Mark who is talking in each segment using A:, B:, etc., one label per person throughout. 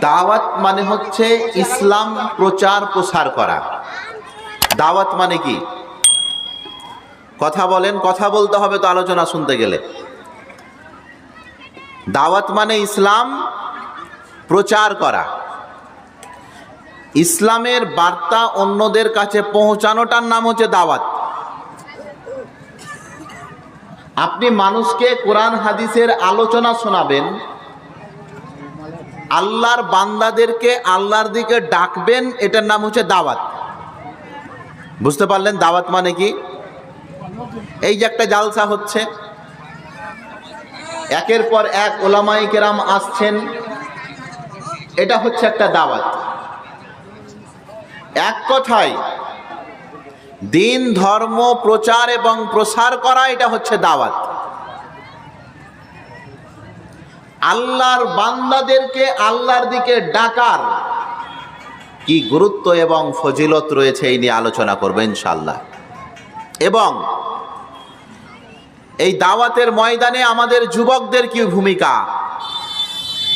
A: দাওয়াত মানে হচ্ছে ইসলাম প্রচার প্রসার করা। দাওয়াত মানে কি? কথা বলেন, কথা বলতে হবে তো আলোচনা শুনতে গেলে। দাওয়াত মানে ইসলাম প্রচার করা। ইসলামের বার্তা অন্যদের কাছে পৌঁছানোটার নাম হচ্ছে দাওয়াত। আপনি মানুষকে কোরআন, হাদিসের আলোচনা শোনাবেন আল্লাহর বান্দাদেরকে আল্লাহর দিকে ডাকবেন, এটার নাম হচ্ছে দাওয়াত। বুঝতে পারলেন দাওয়াত মানে কি? এই যে একটা জালসা হচ্ছে, একের পর এক ওলামাই কেরাম আসছেন, এটা হচ্ছে একটা দাওয়াত। এক কথায়, দিন, ধর্ম, প্রচার এবং প্রসার করা, এটা হচ্ছে দাওয়াত। আল্লাহর বান্দাদেরকে আল্লাহর দিকে ডাকার কি গুরুত্ব এবং ফজিলত রয়েছে এই নিয়ে আলোচনা করব ইনশাল্লাহ এবং এই দাওয়াতের ময়দানে আমাদের যুবকদের কি ভূমিকা?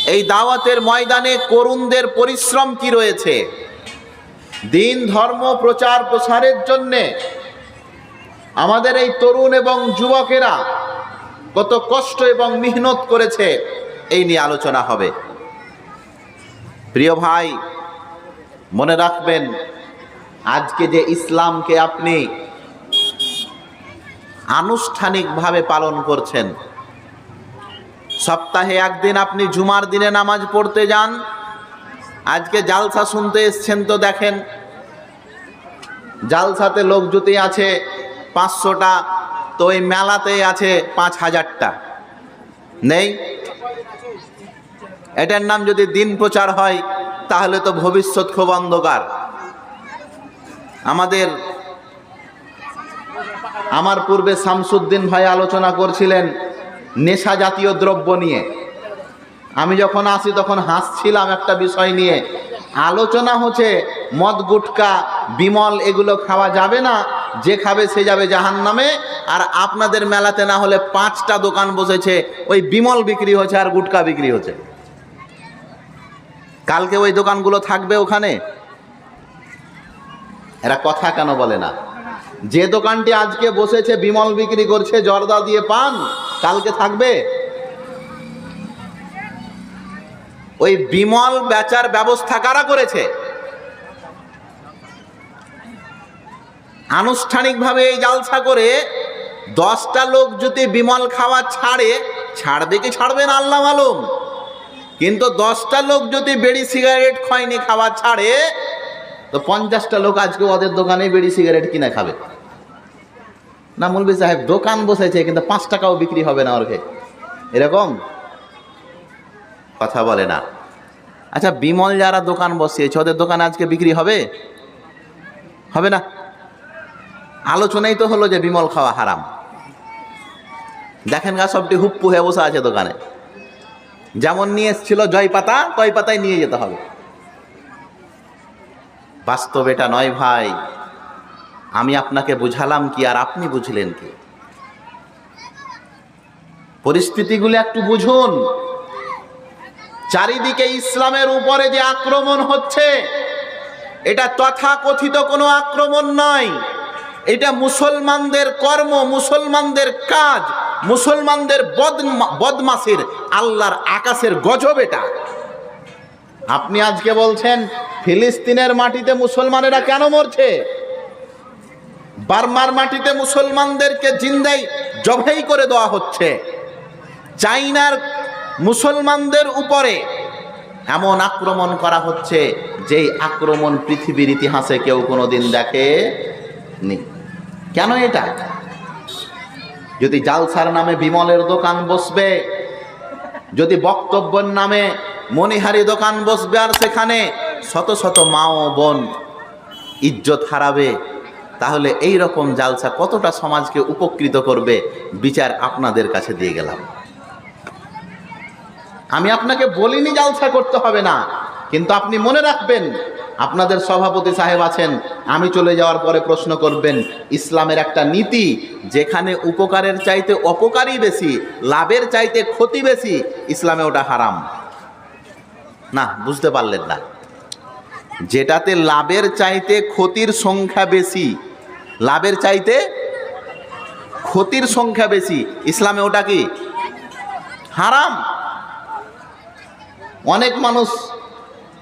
A: এই দাওয়াতের ময়দানে করুণদের পরিশ্রম কি রয়েছে? দিন, ধর্ম, প্রচার, প্রসারের জন্যে আমাদের এই তরুণ এবং যুবকেরা কত কষ্ট এবং মেহনত করেছে। এই নিয়ে আলোচনা হবে। প্রিয় ভাই, মনে রাখবেন, আজকে যে ইসলামকে আপনি আনুষ্ঠানিকভাবে পালন করছেন, সপ্তাহে একদিন আপনি জুমার দিনে নামাজ পড়তে যান, আজকে জালসা শুনতে এসছেন তো দেখেন, জালসাতে লোক যদি আছে পাঁচশোটা, তো ওই মেলাতে আছে পাঁচ হাজারটা। নেই? এটার নাম যদি দিন প্রচার হয়, তাহলে তো ভবিষ্যৎ খুব অন্ধকার। আমাদের, আমার পূর্বে শামসুদ্দিন ভাই আলোচনা করছিলেন নেশা জাতীয় দ্রব্য নিয়ে। আমি যখন আসি তখন হাসছিলাম একটা বিষয় নিয়ে। আলোচনা হচ্ছে, মদ, গুটকা, বিমল, এগুলো খাওয়া যাবে না, যে খাবে সে যাবে জাহান নামে আর আপনাদের মেলাতে না হলে পাঁচটা দোকান বসেছে, ওই বিমল বিক্রি হচ্ছে আর গুটকা বিক্রি হচ্ছে। কালকে ওই দোকানগুলো থাকবে ওখানে? এরা কথা কেন বলে না? যে দোকানটি আজকে বসেছে, বিমল বিক্রি করছে, জর্দা দিয়ে পান, কালকে থাকবে? ওই বিমল বেচার ব্যবস্থা কারা করেছে? আনুষ্ঠানিকভাবে এই জালসা করে দশটা লোক যদি বিমল খাওয়া ছাড়ে, ছাড়বে কি ছাড়বে না, আল্লাহ মালুম? কিন্তু দশটা লোক যদি বেড়ি সিগারেট খয়নি খাওয়া ছাড়ে, তো পঞ্চাশটা লোক আজকে ওদের দোকানে বেড়ি সিগারেট কিনে খাবে। না, মুলবি সাহেব, দোকান বসেছে, কিন্তু পাঁচ টাকাও বিক্রি হবে না ওর খেয়ে। এরকম? কথা বলে না। আচ্ছা বিমল যারা দোকান বসিয়েছে, ওদের দোকানে আজকে বিক্রি হবে? হবে না? আলোচনাই তো হলো যে বিমল খাওয়া হারাম। দেখেন গা, সবটি হুপ্পু হয়ে বসে আছে দোকানে। যেমন নিয়ে এসছিল জয় পাতা, তয় পাতায় নিয়ে যেতে হবে। বাস্তব এটা নয় ভাই। আমি আপনাকে বুঝালাম কি, আর আপনি বুঝলেন কি? পরিস্থিতিগুলো একটু বুঝুন। চারিদিকে ইসলামের উপরে যে আক্রমণ হচ্ছে, এটা তথাকথিত কোনো আক্রমণ নয়। এটা মুসলমানদের কর্ম, মুসলমানদের কাজ। মুসলমানদের বদমাসির আল্লাহর আকাশের গজব এটা। আপনি আজকে বলছেন, ফিলিস্তিনের মাটিতে মুসলমানেরা কেন মরছে? বার্মার মাটিতে মুসলমানদেরকে জিন্দাই জবাই করে দেওয়া হচ্ছে। চাইনার মুসলমানদের উপরে এমন আক্রমণ করা হচ্ছে, যেই আক্রমণ পৃথিবীর ইতিহাসে কেউ কোনো দিন দেখে নি। কেন এটা? যদি জালসার নামে বিমলের দোকান বসবে, যদি বক্তব্যের নামে মণিহারি দোকান বসবে আর সেখানে শত শত মা ও বোন ইজ্জত হারাবে, তাহলে এই রকম জালসা কতটা সমাজকে উপকৃত করবে, বিচার আপনাদের কাছে দিয়ে গেলাম। আমি আপনাকে বলিনি জালসা করতে হবে না, কিন্তু আপনি মনে রাখবেন আপনাদের সভাপতি সাহেব আছেন, আমি চলে যাওয়ার পরে প্রশ্ন করবেন, ইসলামের একটা নীতি, যেখানে উপকারের চাইতে অপকারই বেশি, লাভের চাইতে ক্ষতি বেশি, ইসলামে ওটা হারাম। না, বুঝতে পারলেন না। যেটাতে লাভের চাইতে ক্ষতির সংখ্যা বেশি, লাভের চাইতে ক্ষতির সংখ্যা বেশি, ইসলামে ওটা কি? হারাম। অনেক মানুষ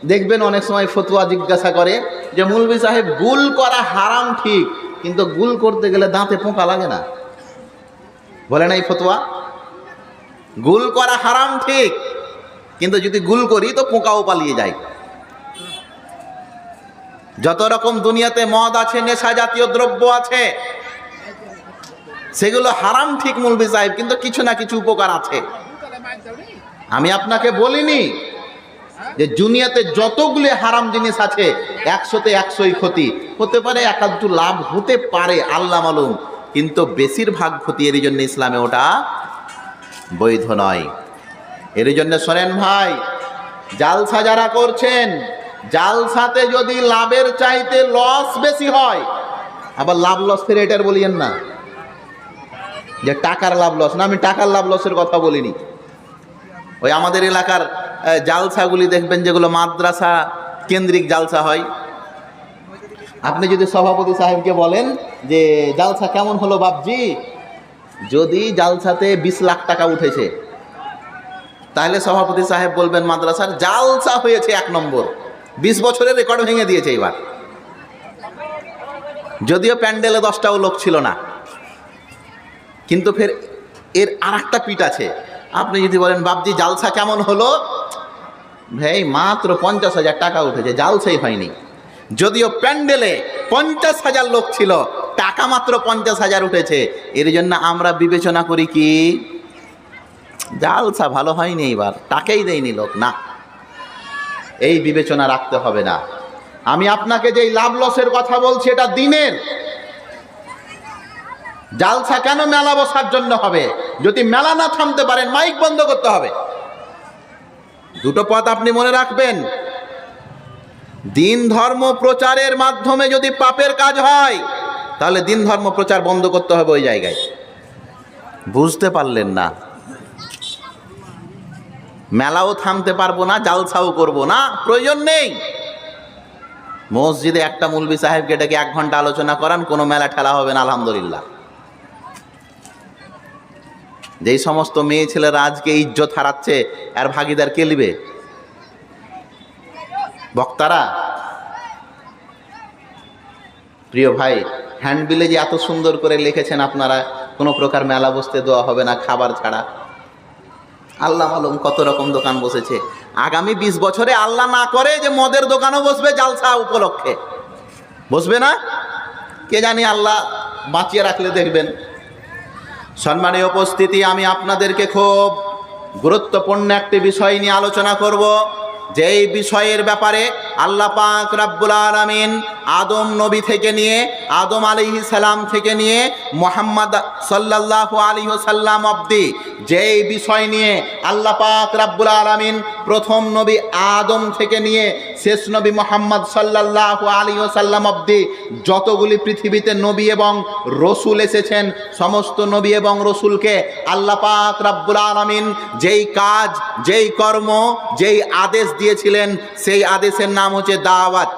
A: দেখবেন অনেক সময় ফতুয়া জিজ্ঞাসা করে যে মুলবি সাহেব, গুল করা হারাম ঠিক, কিন্তু গুল করতে গেলে দাঁতে পোকা লাগে না? বলে নাই ফতুয়া? গুল করা হারাম ঠিক, কিন্তু যদি গুল করি তো পোকাও পালিয়ে যায়। যত রকম দুনিয়াতে মদ আছে, নেশা জাতীয় দ্রব্য আছে, সেগুলো হারাম ঠিক মুলবি সাহেব, কিন্তু কিছু না কিছু উপকার আছে। আমি আপনাকে বলিনি যে দুনিয়াতে যতগুলি হারাম জিনিস আছে, একশোতে একশোই ক্ষতি। হতে পারে একাধ লাভ হতে পারে, আল্লাহ মালুম। কিন্তু বেশিরভাগ ক্ষতি এর জন্য ইসলামে ওটা বৈধ নয়। এর জন্য শোনেন ভাই, জালসা যারা করছেন, জালসাতে যদি লাভের চাইতে লস বেশি হয়, আবার লাভ লস ফের এটার বলিয়েন না। যে টাকার লাভ লস না, আমি টাকার লাভ লসের কথা বলিনি। ওই আমাদের এলাকার জালসাগুলি দেখবেন যেগুলো মাদ্রাসা কেন্দ্রিক জালসা হয়। আপনি যদি সভাপতি সাহেবকে বলেন যে, জালসা কেমন হলো বাপজি? যদি জালসাতে বিশ লাখ টাকা উঠেছে, তাহলে সভাপতি সাহেব বলবেন, মাদ্রাসার জালসা হয়েছে এক নম্বর। বিশ বছরের রেকর্ড ভেঙে দিয়েছে এবার। যদিও প্যান্ডেলে দশটাও লোক ছিল না, কিন্তু ফের এর আর একটা পিঠ আছে। আপনি যদি বলেন, বাপজি, জালসা কেমন হলো? ভাই মাত্র পঞ্চাশ হাজার টাকা উঠেছে জালসাই হয়নি। যদিও প্যান্ডেলে পঞ্চাশ হাজার লোক ছিল, টাকা মাত্র পঞ্চাশ হাজার উঠেছে। এর জন্য আমরা বিবেচনা করি কি জালসা ভালো হয়নি এবার টাকাই দেয়নি লোক, না। এই বিবেচনা রাখতে হবে না। আমি আপনাকে যেই লাভ লসের কথা বলছি, এটা দিনের। জালসা কেন মেলা বসার জন্য হবে? যদি মেলা না থামতে পারেন, মাইক বন্ধ করতে হবে। দুটো পথ আপনি মনে রাখবেন। দিন ধর্ম প্রচারের মাধ্যমে যদি পাপের কাজ হয়, তাহলে দিন ধর্ম প্রচার বন্ধ করতে হবে ওই জায়গায়। বুঝতে পারলেন না। মেলাও থামতে পারব না, জালসাও করব না, প্রয়োজন নেই। মসজিদে একটা মুলবি সাহেবকে ডেকে এক ঘণ্টা আলোচনা করান, কোনো মেলা ঠেলা হবে না, আলহামদুলিল্লাহ। যেই সমস্ত মেয়ে ছেলেরা আজকে ইজ্জত হারাচ্ছে আর ভাগিদার কে লিবে বক্তারা? প্রিয় ভাই, হ্যান্ডবিলে যে এত সুন্দর করে লিখেছেন আপনারা, কোনো প্রকার মেলা বসতে দেওয়া হবে না, খাবার ছাড়া। আল্লাহ মালুম কত রকম দোকান বসেছে। আগামী বিশ বছরে আল্লাহ না করে যে মদের দোকানও বসবে জালসা উপলক্ষে। বসবে না? কে জানি আল্লাহ বাঁচিয়ে রাখলে দেখবেন। সম্মানীয় উপস্থিতি, আমি আপনাদেরকে খুব গুরুত্বপূর্ণ একটি বিষয় নিয়ে আলোচনা করব। যেই বিষয়ের ব্যাপারে আল্লাহ পাক রাব্বুল আলামিন আদম নবী থেকে নিয়ে, আদম আলাইহিস সালাম থেকে নিয়ে মোহাম্মদ সাল্লাল্লাহু আলাইহি সাল্লাম অবধি যেই বিষয় নিয়ে আল্লাহ পাক রাব্বুল আলামিন প্রথম নবী আদম থেকে নিয়ে, শেষ নবী মোহাম্মদ সাল্লাল্লাহু আলাইহি সাল্লাম অবধি যতগুলি পৃথিবীতে নবী এবং রসুল এসেছেন, সমস্ত নবী এবং রসুলকে আল্লাহ পাক রাব্বুল আলামিন যেই কাজ, যেই কর্ম, যেই আদেশ দিয়েছিলেন, সেই আদেশের নাম হচ্ছে দাওয়াত।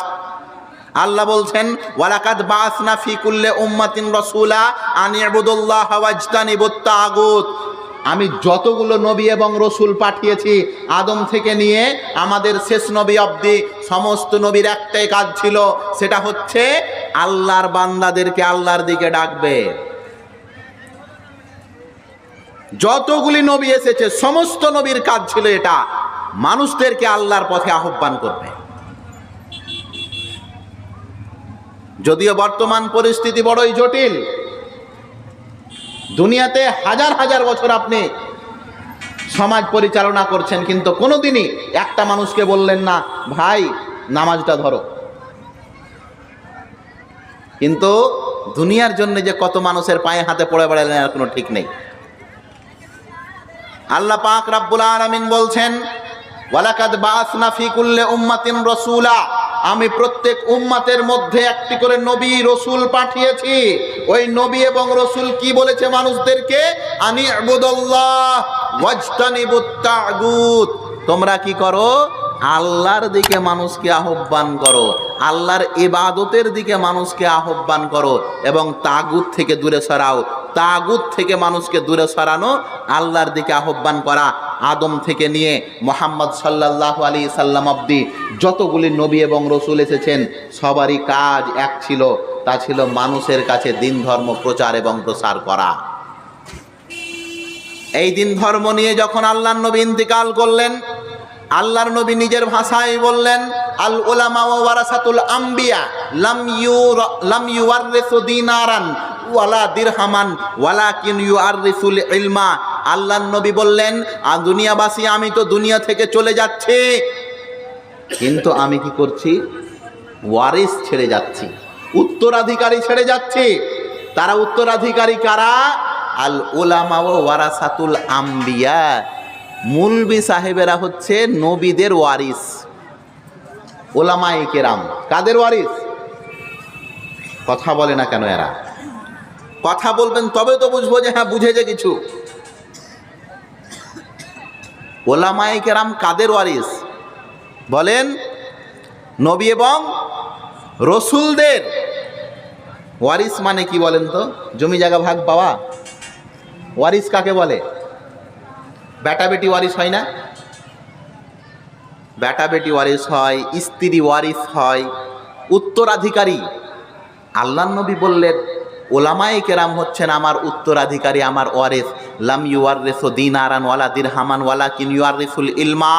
A: আল্লাহ বলছেন, ওয়ালাকাদ বাসনা ফি কুল্লে উম্মাতিন রাসূলা আন ইবুদুল্লাহ ওয়াজতানিবুত তাগুত আমি যতগুলো নবী এবং রসুল পাঠিয়েছি, আদম থেকে নিয়ে আমাদের শেষ নবী অবধি সমস্ত নবীর একটাই কাজ ছিল, সেটা হচ্ছে আল্লাহর বান্দাদেরকে আল্লাহর দিকে ডাকবে। যতগুলি নবী এসেছে, সমস্ত নবীর কাজ ছিল এটা। মানুষদেরকে আল্লাহর পথে আহ্বান করবে। যদিও বর্তমান পরিস্থিতি বড়ই জটিল, দুনিয়াতে হাজার হাজার বছর আপনি সমাজ পরিচালনা করছেন, কিন্তু কোনোদিনই একটা মানুষকে বললেন না, ভাই, নামাজটা ধরো। কিন্তু দুনিয়ার জন্য যে কত মানুষের পায়ে হাতে পড়ে বেড়ালেন, আর কোনো ঠিক নেই। আল্লাহ পাক রাব্বুল আলামিন বলছেন, ওয়ালাকাদ বাসনা ফি কুল্লি উম্মাতিন রাসূলা। আমি প্রত্যেক উম্মাতের মধ্যে একটি করে নবী, রসুল পাঠিয়েছি। ওই নবী এবং রসুল কি বলেছে মানুষদেরকে? আনি তোমরা কি করো? আল্লাহর দিকে মানুষকে আহ্বান করো। আল্লাহর ইবাদতের দিকে মানুষকে আহ্বান করো এবং তাগুত থেকে দূরে সরাও। তাগুত থেকে মানুষকে দূরে সরানো, আল্লাহর দিকে আহ্বান করা। আদম থেকে নিয়ে মোহাম্মদ সাল্লাহ আলী সাল্লাম অব্দি যতগুলি নবী এবং রসুল এসেছেন, সবারই কাজ এক ছিল, তা ছিল মানুষের কাছে দিন ধর্ম প্রচার এবং প্রসার করা। এই দিন ধর্ম নিয়ে যখন আল্লাহর নবী ইন্তিকাল করলেন, আল্লাহর নবী নিজের ভাষায় বললেন, আল ওয়া ওয়ারাসাতুল আম্বিয়া, লাম ইউ লাম ইউয়াররিসু দিনারান ওয়ালা দিরহামান, ওয়ালাকিন ইউআররিসুল ইলমা। আল্লাহর নবী বললেন আ দুনিয়াবাসী, আমি তো দুনিয়া থেকে চলে যাচ্ছি। কিন্তু আমি কি করছি? ওয়ারিস ছেড়ে যাচ্ছি। উত্তরাধিকারী ছেড়ে যাচ্ছি। তারা উত্তরাধিকারী কারা? আল ওলামা ও ওয়ারাসাতুল আম্বিয়া। মুলবি সাহেবেরা হচ্ছে নবীদের ওয়ারিস। ওলামাই কেরাম। কাদের ওয়ারিস? কথা বলে না কেন এরা? কথা বলবেন, তবে তো বুঝব যে হ্যাঁ বুঝেছে কিছু। ওলামাই কেরাম কাদের ওয়ারিস? বলেন, নবী এবং রসুলদের। ওয়ারিস মানে কি বলেন তো? জমি জায়গা ভাগ পাওয়া। ওয়ারিস কাকে বলে? বেটা বেটি ওয়ারিস হয় না? বেটা বেটি ওয়ারিস হয়, স্ত্রী ওয়ারিস হয়, উত্তরাধিকারী। আল্লাহ নবী বললেন ওলামাই কেরাম হচ্ছেন আমার উত্তরাধিকারী, আমার ওয়ারিস। লাম ইউয়ার রেসো দিন আরান ওয়ালা দিন হামান ওয়ালা কিন ইউয়ার রেসুল ইলমা।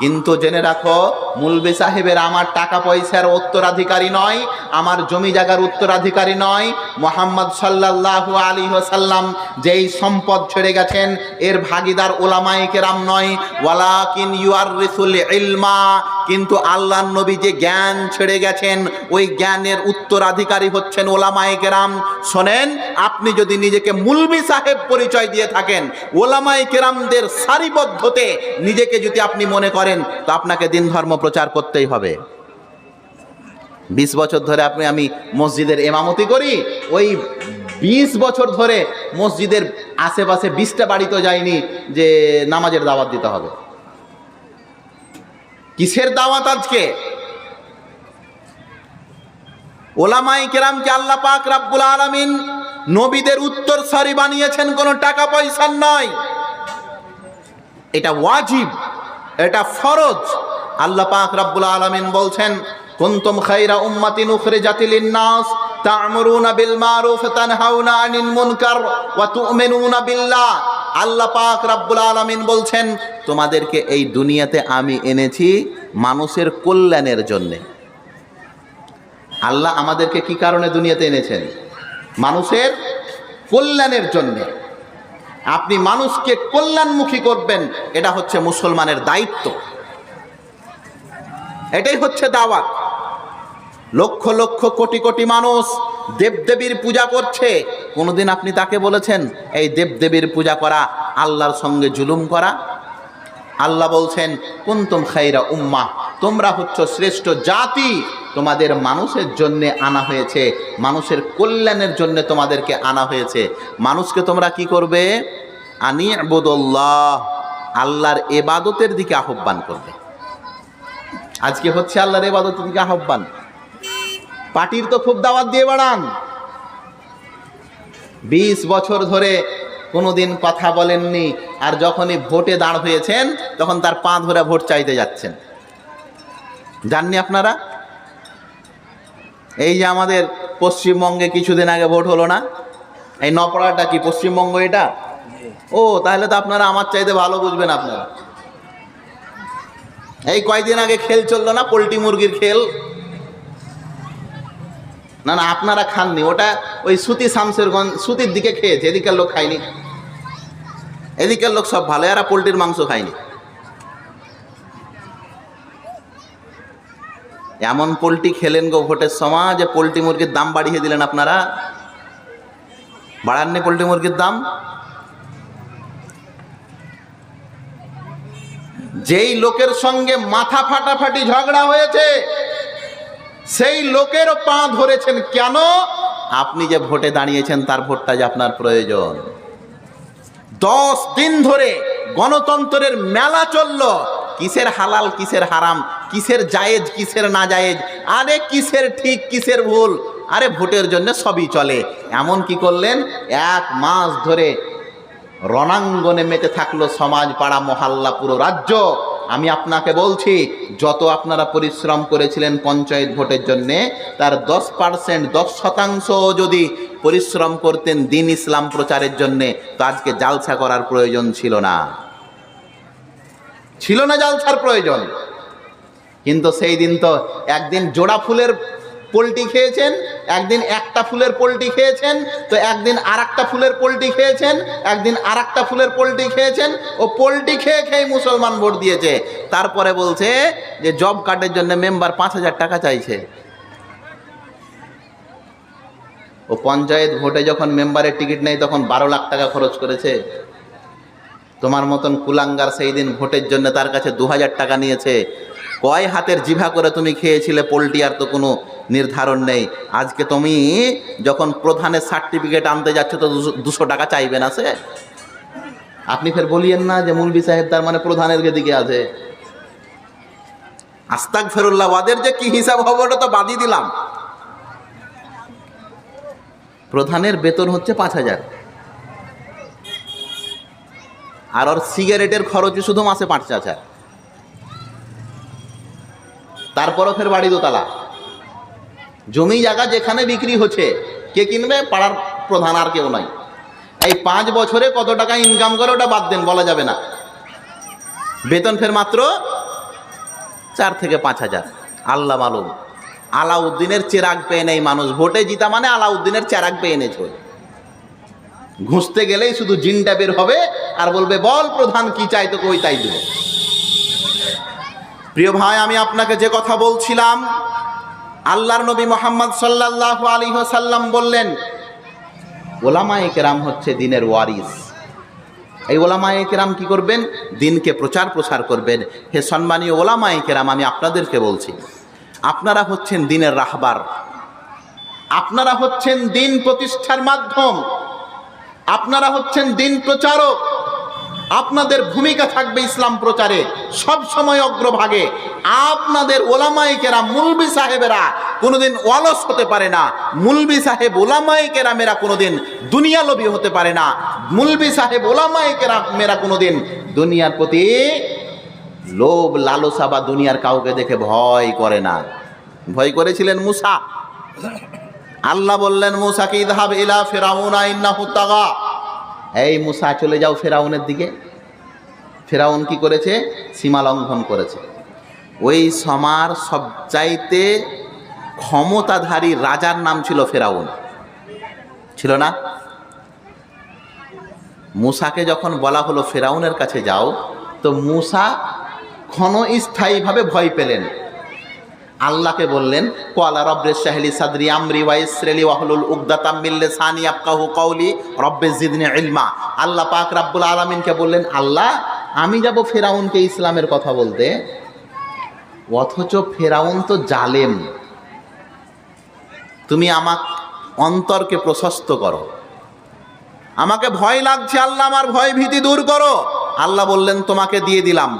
A: কিন্তু জেনে রাখো, মুলবি সাহেবের আমার টাকা পয়সার উত্তরাধিকারী নয়, আমার জমি জায়গার উত্তরাধিকারী নয়। মোহাম্মদ সাল্লাল্লাহু আলী সাল্লাম যেই সম্পদ ছেড়ে গেছেন, এর ভাগিদার ওলামাই কেরাম নয়। ওয়ালাকিন ইউআর রিসুল ইলমা কিন্তু আল্লাহ নবী যে জ্ঞান ছেড়ে গেছেন, ওই জ্ঞানের উত্তরাধিকারী হচ্ছেন ওলামাই কেরাম। শোনেন, আপনি যদি নিজেকে মুলবি সাহেব পরিচয় দিয়ে থাকেন ওলামাই কেরামদের সারিবদ্ধতে নিজেকে যদি আপনি মনে করেন, তো আপনাকে দিন ধর্ম প্রচার করতেই হবে। বিশ বছর ধরে আপনি, আমি মসজিদের এমামতি করি, ওই বিশ বছর ধরে মসজিদের আশেপাশে বিশটা বাড়িতে যায়নি যে নামাজের দাওয়াত দিতে হবে। কিসের দাওয়াত আজকে? ওলামাই কেরামকে আল্লাহ পাক রাব্বুল আলামিন নবীদের উত্তর সারি বানিয়েছেন, কোনো টাকা পয়সার নয়। এটা ওয়াজিব, এটা ফরজ। আল্লাহ পাক রাব্বুল আলামিন বলছেন, কুনতুম খায়রা উম্মাতিন উখরিজাতিল লিন-নাস, তা'মুরুনা বিল মারুফ, তানহাউনা আনিল মুনকার, ওয়া তু'মিনুনা বিল্লাহ। আল্লাহ পাক রাব্বুল আলামিন বলছেন, তোমাদেরকে এই দুনিয়াতে আমি এনেছি মানুষের কল্যাণের জন্যে। আল্লাহ আমাদেরকে কি কারণে দুনিয়াতে এনেছেন? মানুষের কল্যাণের জন্যে। আপনি মানুষকে কল্যাণমুখী করবেন, এটা হচ্ছে মুসলমানের দায়িত্ব। এটাই হচ্ছে দাওয়াত। লক্ষ লক্ষ কোটি কোটি মানুষ দেবদেবীর পূজা করছে। কোনোদিন আপনি তাকে বলেছেন, এই দেবদেবীর পূজা করা, আল্লাহর সঙ্গে জুলুম করা? আল্লাহ বলছেন, কুন্তুম খাইরা উম্মা, তোমরা হচ্ছ শ্রেষ্ঠ জাতি। তোমাদের মানুষের জন্যে আনা হয়েছে, মানুষের কল্যাণের জন্য তোমাদেরকে আনা হয়েছে। মানুষকে তোমরা কি করবে? আনি আবুদুল্লাহ আল্লাহর এবাদতের দিকে আহ্বান করবে। আজকে হচ্ছে আল্লাহর এবাদতের দিকে আহ্বান। পার্টির তো খুব দাওয়াত দিয়ে বেড়ান। বিশ বছর ধরে কোনোদিন কথা বলেননি আর যখনই ভোটে দাঁড় হয়েছেন, তখন তার পা ধরে ভোট চাইতে যাচ্ছেন। জাননি আপনারা? এই যে আমাদের পশ্চিমবঙ্গে কিছুদিন আগে ভোট হলো না, এই নপড়াটা কি পশ্চিমবঙ্গ এটা? ও, তাহলে তো আপনারা আমার চাইতে ভালো বুঝবেন আপনারা। এই কয়দিন আগে খেল চলল না? পোলট্রি মুরগির খেল? না না, আপনারা খাননি, ওটা ওই সুতি শামসেরগঞ্জ সুতির দিকে খেয়েছে এদিকের লোক খায়নি। এদিকের লোক সব ভালো, এরা পোলট্রির মাংস খায়নি। এমন পোলট্রি খেলেন গো ভোটের সময় যে পোলট্রি মুরগির দাম বাড়িয়ে দিলেন আপনারা। বাড়াননি পোলট্রি মুরগির দাম? যেই লোকের সঙ্গে মাথা ফাটাফাটি ঝগড়া হয়েছে সেই লোকের পা ধরেছেন কেন? আপনি যে ভোটে দাঁড়িয়েছেন, তার ভোটটা যে আপনার প্রয়োজন। দশ দিন ধরে গণতন্ত্রের মেলা চলল। কিসের হালাল, কিসের হারাম, কিসের জায়েজ, কিসের না জায়েজ আরে কিসের ঠিক, কিসের ভুল? আরে ভোটের জন্য সবই চলে। এমন কি করলেন? এক মাস ধরে রণাঙ্গনে মেতে থাকল সমাজ পাড়া মহল্লা পুরো রাজ্য। আমি আপনাকে বলছি, যত আপনারা পরিশ্রম করেছিলেন পঞ্চায়েত ভোটের জন্যে, তার দশ পার্সেন্ট দশ শতাংশ যদি পরিশ্রম করতেন দিন ইসলাম প্রচারের জন্যে, তো আজকে জালসা করার প্রয়োজন ছিল না। ছিল না জালসার প্রয়োজন। কিন্তু সেই দিন তো একদিন জোড়া ফুলের পোলট্রি খেয়েছেন, একদিন একটা ফুলের পোলট্রি খেয়েছেন, তো একদিন আর একটা ফুলের পোলট্রি খেয়েছেন, একদিন আর একটা ফুলের পোলট্রি খেয়েছেন, ও পোলট্রি খেয়ে খেয়ে মুসলমান ভোট দিয়েছে। তারপরে বলছে যে জব কার্ডের জন্য মেম্বার পাঁচ হাজার টাকা চাইছে। ও পঞ্চায়েত ভোটে যখন মেম্বারের টিকিট নেই তখন বারো লাখ টাকা খরচ করেছে। তোমার মতন কুলাঙ্গার সেই দিন ভোটের জন্য তার কাছে দু হাজার টাকা নিয়েছে। কয় হাতের জিভা করে তুমি খেয়েছিলে পোলট্রি আর তো কোনো নির্ধারণ নেই। আজকে তুমি যখন প্রধানের সার্টিফিকেট আনতে যাচ্ছ, তো দুশো টাকা চাইবে না সে? আপনি ফের বলিয়েন না যে মুলবি সাহেব তার মানে প্রধানের দিকে আছে। আস্তাক ফেরুল্লাহ ওদের যে কি হিসাব হবে, ওটা তো বাদই দিলাম। প্রধানের বেতন হচ্ছে পাঁচ হাজার। আর ওর সিগারেটের খরচই শুধু মাসে পাঁচ হাজার। তারপরও ফের বাড়ি দোতলা। জমি জায়গা যেখানে বিক্রি হচ্ছে, কে কিনবে? পাড়ার প্রধান আর কেউ নাই এই পাঁচ বছরে কত টাকা ইনকাম করে ওটা বাদ দেন, বলা যাবে না। বেতন ফের মাত্র চার থেকে পাঁচ হাজার। আল্লাহ মালুম। আলাউদ্দিনের চেরাগ পেয়ে নেই মানুষ। ভোটে জিতা মানে আলাউদ্দিনের চেরাগ পেয়ে এনেছে ঘুষতে গেলেই শুধু জিনটা বের হবে আর বলবে, বল প্রধান, কি চাই তোকে? ওই তাই দেবে। প্রিয় ভাই, আমি আপনাকে যে কথা বলছিলাম আল্লাহর নবী মোহাম্মদ সাল্লাহ আলী সাল্লাম বললেন, ওলামায়ে কেরাম হচ্ছে দিনের ওয়ারিস। এই ওলামায়ে কেরাম কি করবেন? দিনকে প্রচার প্রসার করবেন। হে সম্মানীয় ওলামায়ে কেরাম, আমি আপনাদেরকে বলছি, আপনারা হচ্ছেন দিনের রাহবার। আপনারা হচ্ছেন দিন প্রতিষ্ঠার মাধ্যম। আপনারা হচ্ছেন দিন প্রচারক। আপনাদের ভূমিকা থাকবে ইসলাম প্রচারে। সব সময় অগ্রভাগে। আপনাদের ওলামাই কেরাম মুলবি সাহেবেরা কোনোদিন অলস হতে পারে না। মুলবি সাহেব ওলামাই কেরামেরা কোনোদিন দুনিয়ালোভী হতে পারে না। মুলবি সাহেব ওলামাই কেরামেরা কোনোদিন দুনিয়ার প্রতি লোভ, লালসা বা দুনিয়ার কাউকে দেখে ভয় করে না। ভয় করেছিলেন মুসা? আল্লাহ বললেন মুসাকে ইদহাব ইলা ফেরাউনা ইন্নাহু তাগা এই মুসা, চলে যাও ফেরাউনের দিকে। ফেরাউন কি করেছে? সীমা লঙ্ঘন করেছে। ওই সমার সবচাইতে ক্ষমতাধারী রাজার নাম ছিল ফেরাউন। ছিল না? মুসাকে যখন বলা হলো ফেরাউনের কাছে যাও, তো মুসা ক্ষণস্থায়ীভাবে ভয় পেলেন। আল্লাহকে বললেন, কোয়ালা রব্বে শাহলি সাদরি আমরি ওয়াইসরেলি ওয়াহলুল উগদাতাম মিল্লে সানি আবকাহু কৌলি রব্বে জিদনি ইলমা। আল্লাহ পাক রাব্বুল আলামিনকে বললেন, আল্লাহ, আমি যাব ফেরাউনকে ইসলামের কথা বলতে, অথচ ফেরাউন তো জালেম। তুমি আমাক অন্তরকে প্রশস্ত করো। আমাকে ভয় লাগছে, আল্লাহ, আমার ভয় ভীতি দূর করো। আল্লাহ বললেন, তোমাকে দিয়ে দিলাম।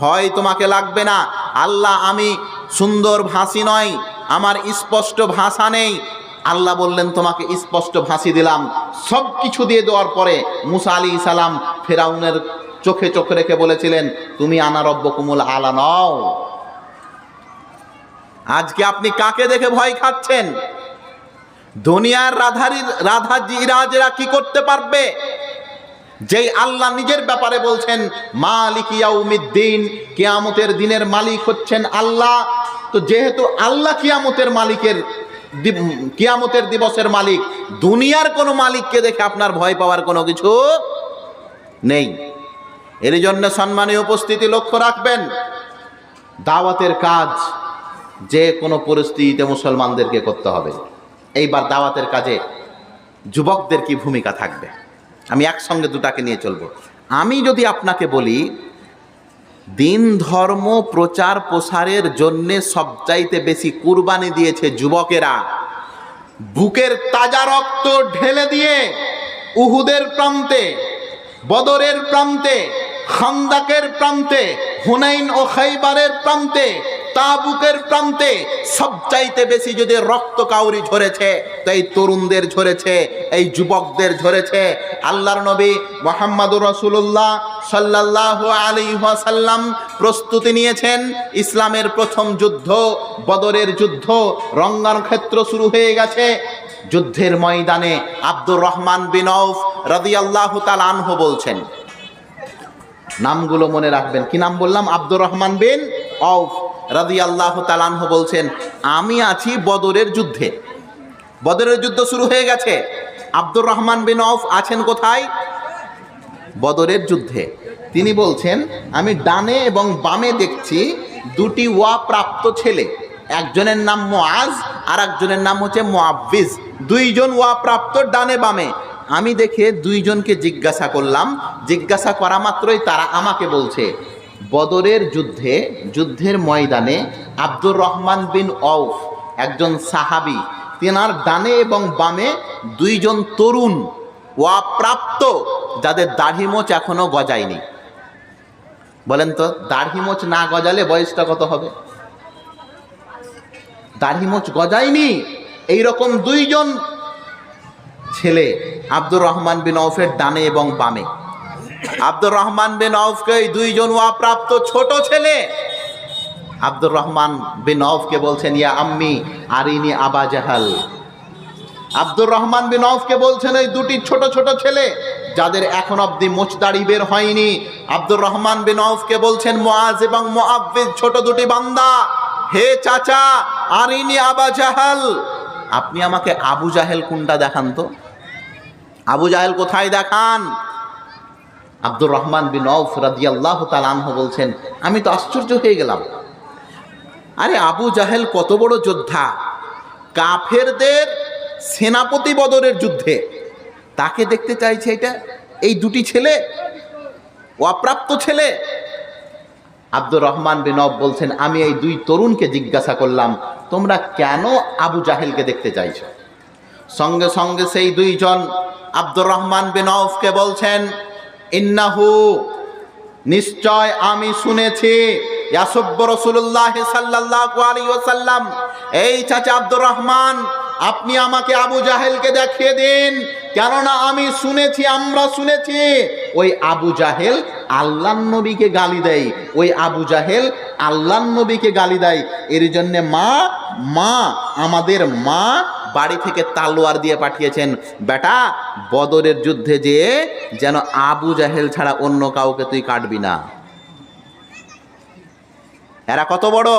A: ভয় তোমাকে লাগবে না। আল্লাহ, আমি সুন্দর ভাষী নয়, আমার স্পষ্ট ভাষা নেই। আল্লাহ বললেন, তোমাকে স্পষ্ট ভাষী দিলাম। সব কিছু দিয়ে দেওয়ার পরে মুসা আলী সালাম ফেরাউনের চোখে চোখে রেখে বলেছিলেন, তুমি আনারব্য কুমুল আলা নও। আজকে আপনি কাকে দেখে ভয় খাচ্ছেন? দুনিয়ার রাধারি, রাধাজি রাজেরা কি করতে পারবে? যেই আল্লাহ নিজের ব্যাপারে বলছেন, মালিক ইয়াউমিদ্দিন, কিয়ামতের দিনের মালিক হচ্ছেন আল্লাহ। তো যেহেতু আল্লাহ কিয়ামতের মালিকের কিয়ামতের দিবসের মালিক, দুনিয়ার কোনো মালিককে দেখে আপনার ভয় পাওয়ার কোনো কিছু নেই। এর জন্য সম্মানীয় উপস্থিতি লক্ষ্য রাখবেন, দাওয়াতের কাজ যে কোনো পরিস্থিতিতে মুসলমানদেরকে করতে হবে। এইবার দাওয়াতের কাজে যুবকদের কি ভূমিকা থাকবে? আমি একসঙ্গে দুটাকে নিয়ে চলবো। আমি যদি আপনাকে বলি, দিন ধর্ম প্রচার প্রসারের জন্যে সবচাইতে বেশি কুরবানি দিয়েছে যুবকেরা। বুকের তাজা রক্ত ঢেলে দিয়ে উহুদের প্রান্তে, বদরের প্রান্তে খান্দাকের প্রান্তে, হুনাইন ও খাইবারের প্রান্তে, তাবুকের প্রান্তে সবচাইতে বেশি যদি রক্ত কাউরি ঝরেছে, তো এই তরুণদের ঝরেছে, এই যুবকদের ঝরেছে। আল্লাহর নবী মোহাম্মদুর রসুল্লাহ সাল্লাহ আলী সাল্লাম প্রস্তুতি নিয়েছেন, ইসলামের প্রথম যুদ্ধ, বদরের যুদ্ধ রঙ্গার ক্ষেত্র শুরু হয়ে গেছে। যুদ্ধের ময়দানে আব্দুর রহমান বিন আউফ রাদিয়াল্লাহু তাআলা আনহু বলছেন নামগুলো মনে রাখবেন। কি নাম বললাম? আব্দুর রহমান বিন অফ রাদিয়াল্লাহু আল্লাহ আনহু বলছেন, আমি আছি বদরের যুদ্ধে। বদরের যুদ্ধ শুরু হয়ে গেছে। আব্দুর রহমান বিন অফ আছেন কোথায়? বদরের যুদ্ধে। তিনি বলছেন, আমি ডানে এবং বামে দেখছি দুটি ওয়া প্রাপ্ত ছেলে। একজনের নাম মোয়াজ আর একজনের নাম হচ্ছে মোয়াব্বিজ দুইজন ওয়া প্রাপ্ত ডানে বামে। আমি দেখে দুইজনকে জিজ্ঞাসা করলাম, জিজ্ঞাসা করা মাত্রই তারা আমাকে বলছে, বদরের যুদ্ধে, যুদ্ধের ময়দানে আব্দুর রহমান বিন অউফ একজন সাহাবি, তেনার ডানে এবং বামে দুইজন তরুণ ওয়াপ্রাপ্ত যাদের দাড়ি মোচ এখনও গজায়নি। বলেন তো, দাড়ি মোচ না গজালে বয়সটা কত হবে? দাড়ি মোচ গজায়নি। এইরকম দুইজন ছেলে আব্দুর রহমান বিন অফের ডানে এবং বামে। আব্দুর রহমান বিন অফকে দুইজন ওয়াপ্রাপ্ত ছোট ছেলে। আব্দুর রহমান বিন অফকে বলছেন, ইয়া আম্মি, আরিনি আবা জাহাল। আব্দুর রহমান বিন অফকে বলছেন, এই দুটি ছোট ছোট ছেলে, যাদের এখন অব্দি মোচদাড়ি বের হয়নি। আব্দুর রহমান বিন অফকে বলছেন মোয়াজ এবং মোয়াব্বিদ ছোট দুটি বান্দা। হে চাচা, আরিনি আবা জাহাল। আপনি আমাকে আবু জাহেল কোনটা দেখান তো? আবু জাহেল কোথায় দেখান? আব্দুর রহমান বিন অফ রাদিয়াল্লাহু তাআলা বলছেন, আমি তো আশ্চর্য হয়ে গেলাম। আরে আবু জাহেল কত বড় যোদ্ধা। কাফেরদের সেনাপতি বদরের যুদ্ধে। তাকে দেখতে চাইছে এটা এই দুটি ছেলে, অপ্রাপ্ত ছেলে। আব্দুর রহমান বিন অফ বলছেন, আমি এই দুই তরুণকে জিজ্ঞাসা করলাম তোমরা কেন আবু জাহেলকে দেখতে চাইছ? সঙ্গে সঙ্গে সেই দুইজন আব্দুর রহমান বিন আউফকে বলছেন, ইন্নাহু, নিশ্চয় আমি শুনেছি ইয়াসুব্ব রসুল্লাহ সাল্লাল্লাহু আলাইহি ওয়াসাল্লাম, এই চাচা আব্দুর রহমান, আপনি আমাকে আবু জাহেলকে দেখিয়ে দিন কেননা আমি শুনেছি, আমরা শুনেছি, ওই আবু জাহেল আল্লাহ নবীকে গালি দেয়। ওই আবু জাহেল আল্লাহ নবীকে গালি দেয়। এর জন্য মা মা আমাদের মা বাড়ি থেকে তালোয়ার দিয়ে পাঠিয়েছেন। বেটা, বদরের যুদ্ধে যে যেন আবু জাহেল ছাড়া অন্য কাউকে তুই কাটবি না। এরা কত বড়?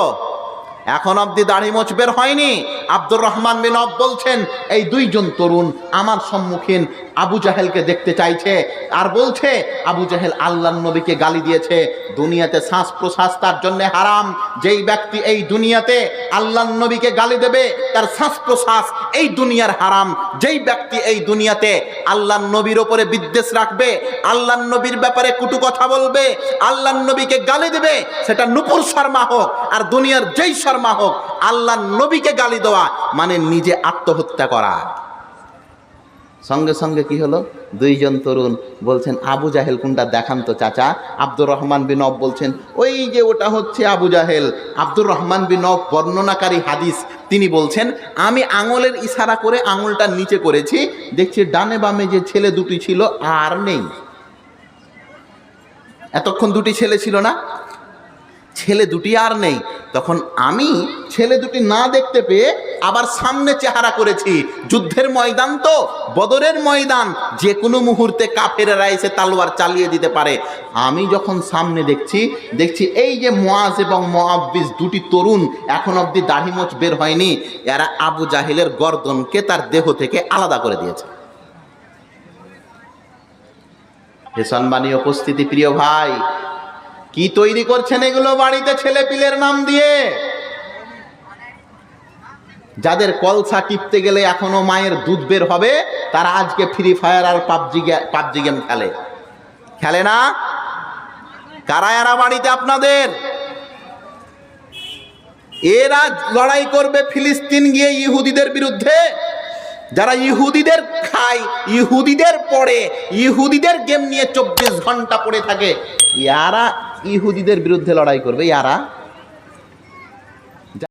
A: এখন অব্দি দাড়ি মোচ বের হয়নি। আব্দুর রহমান বিন বলছেন, এই দুইজন তরুণ আমার সম্মুখীন আবু জাহেলকে দেখতে চাইছে আর বলছে, আবু জাহেল আল্লাহ নবীকে গালি দিয়েছে। দুনিয়াতে শ্বাস প্রশ্বাস তার জন্য হারাম। যেই ব্যক্তি এই দুনিয়াতে আল্লাহ নবীকে গালি দেবে, তার শ্বাস প্রশ্বাস এই দুনিয়ার হারাম। যেই ব্যক্তি এই দুনিয়াতে আল্লাহ নবীর ওপরে বিদ্বেষ রাখবে আল্লাহ নবীর ব্যাপারে কুটু কথা বলবে আল্লাহ নবীকে গালি দেবে, সেটা নুপুর শর্মা হোক আর দুনিয়ার যেই শর্মা হোক আল্লাহ নবীকে গালি দেওয়া মানে নিজে আত্মহত্যা করা। সঙ্গে সঙ্গে কি হলো? দুইজন তরুণ বলছেন, আবু জাহেল কোনটা? দেখান তো চাচা। আব্দুর রহমান বিন অফ বলছেন, ওই যে ওটা হচ্ছে আবু জাহেল। আব্দুর রহমান বিন অফ বর্ণনাকারী হাদিস, তিনি বলছেন, আমি আঙুলের ইশারা করে আঙুলটা নিচে করেছি। দেখছি ডানে বামে যে ছেলে দুটি ছিল আর নেই। এতক্ষণ দুটি ছেলে ছিল না? ছেলে দুটি আর নেই। তখন আমি ছেলে দুটি না দেখতে পেয়ে আবার সামনে চেহারা করেছি। যুদ্ধের ময়দান তো, বদরের ময়দান যে কোনো মুহূর্তে কাফেরেরা এসে তালোয়ার চালিয়ে দিতে পারে। আমি যখন সামনে দেখছি দেখছি এই যে মোয়াজ এবং মোয়াব্বিস দুটি তরুণ এখন অবধি দাড়ি মোচ বের হয়নি। এরা আবু জাহিলের গর্দনকে তার দেহ থেকে আলাদা করে দিয়েছে। হে উপস্থিতি, প্রিয় ভাই কি তৈরি করছেন এগুলো বাড়িতে ছেলে পিলের নাম দিয়ে? যাদের কলসা টিপতে গেলে এখনও মায়ের দুধ বের হবে, তারা আজকে ফ্রি ফায়ার আর পাবজি পাবজি গেম খেলে। খেলে না? কারা এরা বাড়িতে আপনাদের? এরা লড়াই করবে ফিলিস্তিন গিয়ে ইহুদিদের বিরুদ্ধে। যারা ইহুদিদের খায়, ইহুদিদের পড়ে, ইহুদিদের গেম নিয়ে চব্বিশ ঘণ্টা পড়ে থাকে, ইয়ারা ইহুদিদের বিরুদ্ধে লড়াই করবে, ইয়ারা?